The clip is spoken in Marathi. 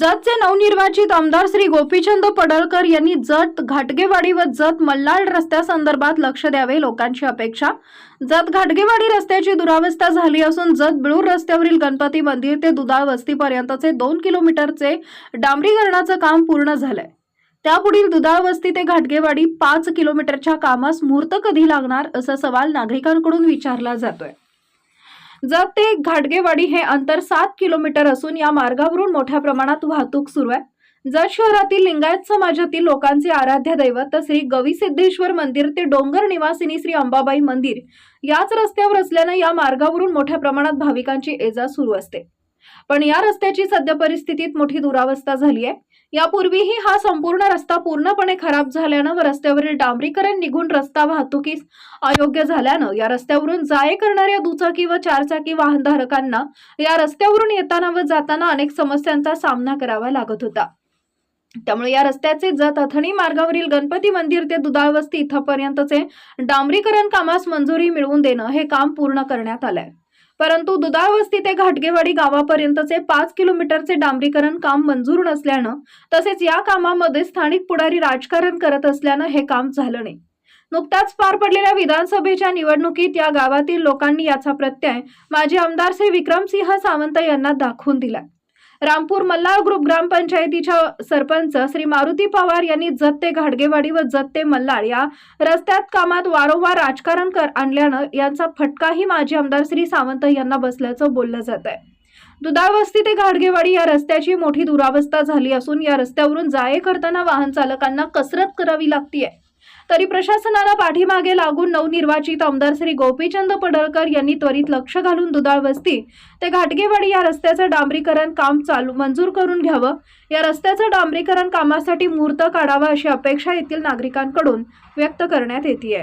जतचे नवनिर्वाचित आमदार श्री गोपीचंद पडळकर यांनी जत घाटगेवाडी व जत मल्हार रस्त्यासंदर्भात लक्ष द्यावे लोकांची अपेक्षा. जत घाटगेवाडी रस्त्याची दुरावस्था झाली असून जत बिळूर रस्त्यावरील गणपती मंदिर ते दुधाळ वस्तीपर्यंतचे दोन किलोमीटरचे डांबरीकरणाचं काम पूर्ण झालंय. त्यापुढील दुधाळ वस्ती ते घाटगेवाडी पाच किलोमीटरच्या कामास मुहूर्त कधी लागणार असा सवाल नागरिकांकडून विचारला जातोय. जत ते घाटगेवाडी हे अंतर सात किलोमीटर असून या मार्गावरून मोठ्या प्रमाणात वाहतूक सुरू आहे. जत शहरातील लिंगायत समाजातील लोकांचे आराध्य दैवत श्री गविसिद्धेश्वर मंदिर ते डोंगर निवासिनी श्री अंबाबाई मंदिर याच रस्त्यावर असल्यानं या मार्गावरून मोठ्या प्रमाणात भाविकांची एजा सुरू असते. पण या रस्त्याची सध्या परिस्थितीत मोठी दुरावस्था झाली आहे यापूर्वीही हा संपूर्ण रस्ता पूर्णपणे खराब झाल्यानं व रस्त्यावरील डांबरीकरण निघून रस्ता वाहतुकीस अयोग्य झाल्यानं या रस्त्यावरून जाये करणाऱ्या दुचाकी व चारचाकी वाहनधारकांना या रस्त्यावरून येताना व जाताना अनेक समस्यांचा सामना करावा लागत होता. त्यामुळे या रस्त्याचे जत अथणी मार्गावरील गणपती मंदिर ते दुधाळवस्ती इथपर्यंतचे डांबरीकरण कामास मंजुरी मिळवून देणं हे काम पूर्ण करण्यात आलंय. परंतु दुधाळवस्ती ते घाटगेवाडी गावापर्यंतचे पाच किलोमीटरचे डांबरीकरण काम मंजूर नसल्यानं तसेच या कामामध्ये स्थानिक पुढारी राजकारण करत असल्यानं हे काम झालं नाही. नुकताच पार पडलेल्या विधानसभेच्या निवडणुकीत या गावातील लोकांनी याचा प्रत्यय माजी आमदार श्री विक्रमसिंह सावंत यांना दाखवून दिला रामपूर मल्हार ग्रुप ग्रामपंचायतीच्या सरपंच श्री मारुती पवार यांनी जत्ते घाडगेवाडी व जत्ते मल्लाळ मल्हार या रस्त्यात कामात वारंवार राजकारण कर आणल्यानं यांचा फटकाही माजी आमदार श्री सावंत यांना बसल्याचं बोललं जात आहे. दुधावस्ती ते घाडगेवाडी. या रस्त्याची मोठी दुरावस्था झाली असून या रस्त्यावरून जाये करताना वाहन चालकांना कसरत करावी लागतीये. तरी प्रशासनाला पाठीमागे लागून नवनिर्वाचित आमदार श्री गोपीचंद पडळकर यांनी त्वरित लक्ष घालून दुधाळ वस्ती ते घाटगेवाडी या रस्त्याचं डांबरीकरण काम चालू मंजूर करून घ्यावं. या रस्त्याचं डांबरीकरण कामासाठी मुहूर्त काढावा अशी अपेक्षा येथील नागरिकांकडून व्यक्त करण्यात येते